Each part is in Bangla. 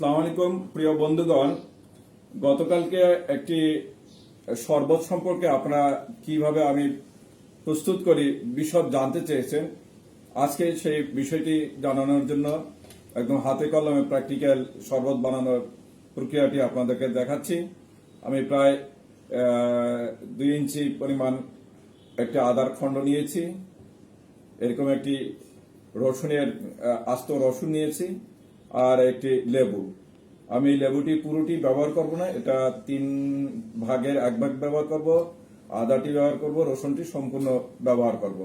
সালাম প্রিয় বন্ধুগণ। গতকালকে একটি শরবত সম্পর্কে আপনারা কীভাবে আমি প্রস্তুত করি বিশদ জানতে চেয়েছেন। আজকে সেই বিষয়টি জানানোর জন্য একদম হাতে কলমে প্র্যাকটিক্যাল শরবত বানানোর প্রক্রিয়াটি আপনাদেরকে দেখাচ্ছি। আমি প্রায় দুই ইঞ্চি পরিমাণ একটি আদার খণ্ড নিয়েছি। এরকম একটি রসুনের আস্ত রসুন নিয়েছি। আর একটি লেবু। আমি লেবুটি পুরোটি ব্যবহার করব না, এটা তিন ভাগের এক ভাগ ব্যবহার করব, আদাটি ব্যবহার করব, রসুনটি সম্পূর্ণ ব্যবহার করব।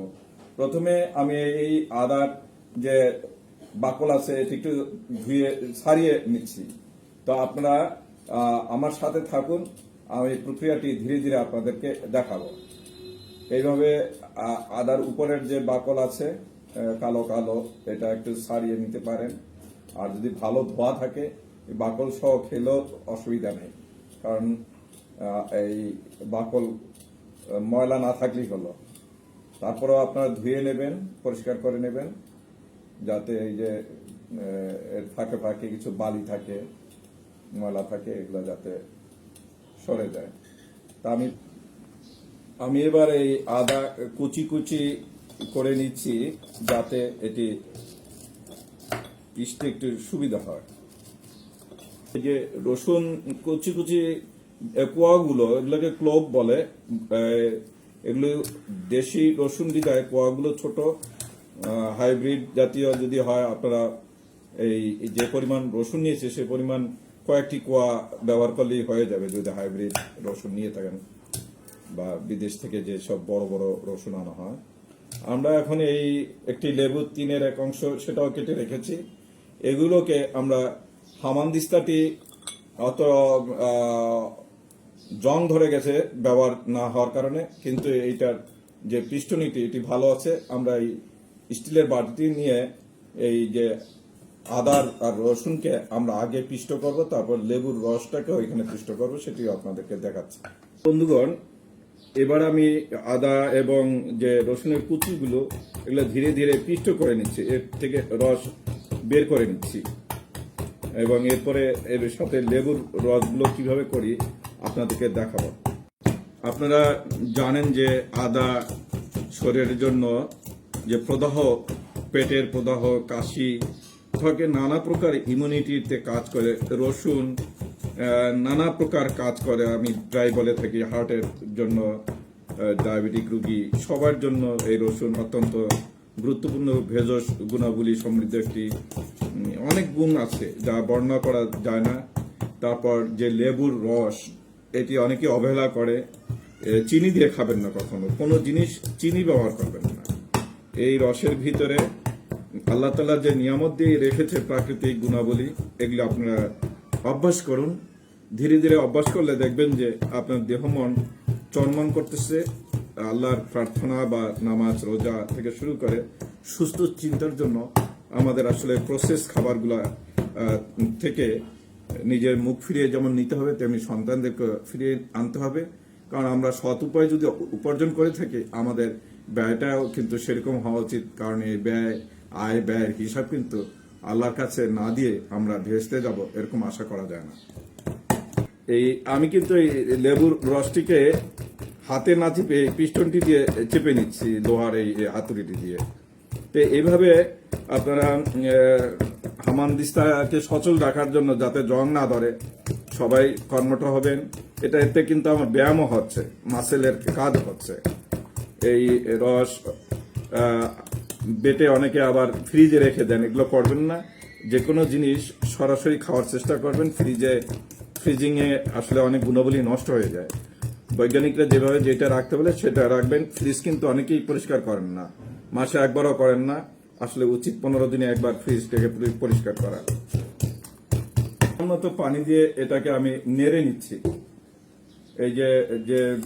প্রথমে আমি এই আদার যে বাকল আছে, এটি একটু ধুয়ে ছাড়িয়ে নিচ্ছি। তো আপনারা আমার সাথে থাকুন, আমি প্রক্রিয়াটি ধীরে ধীরে আপনাদেরকে দেখাবো। এইভাবে আদার উপরের যে বাকল আছে কালো কালো, এটা একটু সারিয়ে নিতে পারেন। আর যদি ভালো ধোয়া থাকে বাকল সহ খেলেও অসুবিধা নেই। কারণ এই বাকল ময়লা না থাকলেই হলো। তারপরেও আপনারা ধুয়ে নেবেন, পরিষ্কার করে নেবেন, যাতে এই যে এর ফাঁকে ফাঁকে কিছু বালি থাকে, ময়লা থাকে, এগুলো যাতে সরে যায়। তা আমি আমি এবার এই আদা কুচি কুচি করে নিচ্ছি, যাতে এটি পিষতে একটু সুবিধা হয়। যে রসুন কুচি কুচি কোয়াগুলো, এগুলোকে ক্লোভ বলে এগুলো দেশি রসুন বিদায় কোয়াগুলো ছোট হাইব্রিড জাতীয় যদি হয়, আপনারা এই যে পরিমাণ রসুন নিয়েছে, সে পরিমাণ কয়েকটি কোয়া ব্যবহার করলেই হয়ে যাবে, যদি হাইব্রিড রসুন নিয়ে থাকেন, বা বিদেশ থেকে যে সব বড় বড় রসুন আনা হয়। আমরা এখন এই একটি লেবু তিনের এক অংশ, সেটাও কেটে রেখেছি। এগুলোকে আমরা হামানদিস্তাটি অত জং ধরে গেছে ব্যবহার না হওয়ার কারণে, কিন্তু এইটার যে পিষ্টনীটি, এটি ভালো আছে। আমরা এই স্টিলের বাটিটি নিয়ে এই যে আদার আর রসুনকে আমরা আগে পিষ্ট করব, তারপর লেবুর রসটাকে ওইখানে পিষ্ট করব, সেটিও আপনাদেরকে দেখাচ্ছি। বন্ধুগণ, এবার আমি আদা এবং যে রসুনের কুচিগুলো, এগুলো ধীরে ধীরে পিষ্ট করে নিচ্ছি। এর থেকে রস বের করে নিচ্ছি। এবং এরপরে এর সাথে লেবুর রসগুলো কীভাবে করি আপনাদেরকে দেখাবো। আপনারা জানেন যে আদা শরীরের জন্য যে প্রদাহ, পেটের প্রদাহ, কাশি, থেকে নানা প্রকার ইমিউনিটিতে কাজ করে, রসুন নানা প্রকার কাজ করে। আমি প্রায় বলে থাকি হার্টের জন্য ডায়াবেটিক রোগী, সবার জন্য এই রসুন অত্যন্ত গুরুত্বপূর্ণ ভেষজ গুণাবলী সমৃদ্ধ একটি অনেক গুণ আছে যা বর্ণনা করা যায় না। তারপর যে লেবুর রস, এটি অনেকে অবহেলা করে চিনি দিয়ে খাবেন না কখনো। কোনো জিনিস চিনি ব্যবহার করবেন না। এই রসের ভিতরে আল্লাহ তালা যে নিয়ামত দিয়ে রেখেছে প্রাকৃতিক গুণাবলী, এগুলো আপনারা অভ্যাস করুন। ধীরে ধীরে অভ্যাস করলে দেখবেন যে আপনার দেহ মন চনমন করতেছে আল্লাহর প্রার্থনা বা নামাজ, রোজা থেকে শুরু করে সুস্থ চিন্তার জন্য আমাদের আসলে প্রসেস খাবারগুলা থেকে নিজের মুখ ফিরিয়ে যেমন নিতে হবে, তেমনি সন্তানদেরকে ফিরিয়ে আনতে হবে। কারণ আমরা সৎ উপায় যদি উপার্জন করে থাকি, আমাদের ব্যয়টাও কিন্তু সেরকম হওয়া উচিত। কারণ এই ব্যয়, আয়, ব্যয়ের হিসাব কিন্তু আল্লাহর কাছে না দিয়ে আমরা ভেস্তে যাব, এরকম আশা করা যায় না। এই, আমি কিন্তু এই লেবুর রসটিকে হাতে না চেপে পিস্টনটি দিয়ে চেপে নিচ্ছি, লোহার এই হাতুড়িটি দিয়ে। তো এইভাবে আপনারা হামানদিস্তাকে সচল রাখার জন্য যাতে জং না ধরে, সবাই কর্মঠ হবেন। এটা এতে কিন্তু আমার ব্যায়ামও হচ্ছে, মাসেলের কাজ হচ্ছে। এই রস বেটে অনেকে আবার ফ্রিজে রেখে দেন, এগুলো করবেন না। যে কোনো জিনিস সরাসরি খাওয়ার চেষ্টা করবেন, ফ্রিজে, ফ্রিজিংয়ে আসলে অনেক গুণাবলী নষ্ট হয়ে যায়। বৈজ্ঞানিকরা যেভাবে যেটা রাখতে বলে সেটা রাখবেন। ফ্রিজ কিন্তু অনেকেই পরিষ্কার করেন না। মাসে একবারও করেন না। আসলে উচিত পনেরো দিনে একবার ফ্রিজটাকে পরি- পরিষ্কার করা। উন্নত পানি দিয়ে এটাকে আমি নেড়ে নিচ্ছি। এই যে যে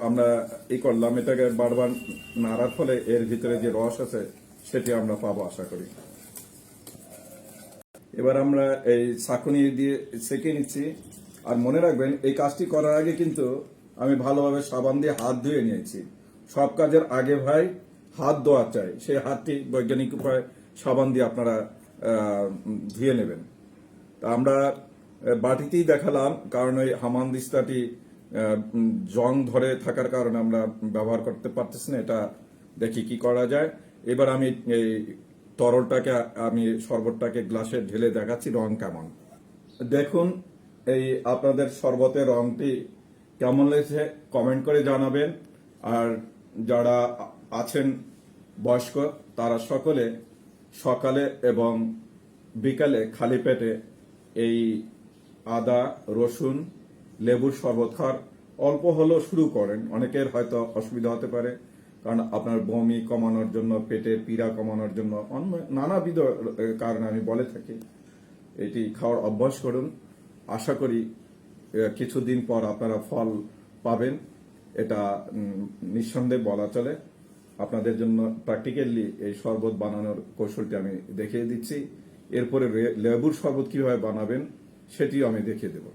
আমরা ই করলাম, এটাকে বারবার নাড়ার ফলে এর ভিতরে যে রস আছে, সেটি আমরা পাবো আশা করি। এবার আমরা এই ছাঁকুনি দিয়ে সেকে নিচ্ছি। আর মনে রাখবেন, এই কাজটি করার আগে কিন্তু আমি ভালোভাবে সাবান দিয়ে হাত ধুয়ে নিয়েছি। সব কাজের আগে ভাই হাত ধোয়া চাই। সেই হাতটি বৈজ্ঞানিক উপায়ে সাবান দিয়ে আপনারা ধুয়ে নেবেন। তা আমরা বাটিতেই দেখালাম, কারণ ওই হামানদিস্তাটি জং ধরে থাকার কারণে আমরা ব্যবহার করতে পারতেছি না। এটা দেখি কি করা যায়। এবার আমি এই তরলটাকে, আমি শরবতটাকে গ্লাসে ঢেলে দেখাচ্ছি রং কেমন। দেখুন এই আপনাদের শরবতের রংটি কেমন লেগেছে কমেন্ট করে জানাবেন। আর যারা আছেন বয়স্ক, তারা সকলে সকালে এবং বিকালে খালি পেটে এই আদা, রসুন, লেবুর শরবত খাওয়ার অল্প হলেও শুরু করেন। অনেকের হয়তো অসুবিধা হতে পারে, কারণ আপনার বমি কমানোর জন্য পেটের পীড়া কমানোর জন্য অন্য নানাবিধ কারণে আমি বলে থাকি। এটি খাওয়ার অভ্যাস করুন। আশা করি কিছুদিন পর আপনারা ফল পাবেন। এটা নিঃসন্দেহে বলা চলে। আপনাদের জন্য প্র্যাকটিক্যালি এই শরবত বানানোর কৌশলটি আমি দেখিয়ে দিচ্ছি। এরপরে লেবুর শরবত কীভাবে বানাবেন, সেটিও আমি দেখিয়ে দেবো।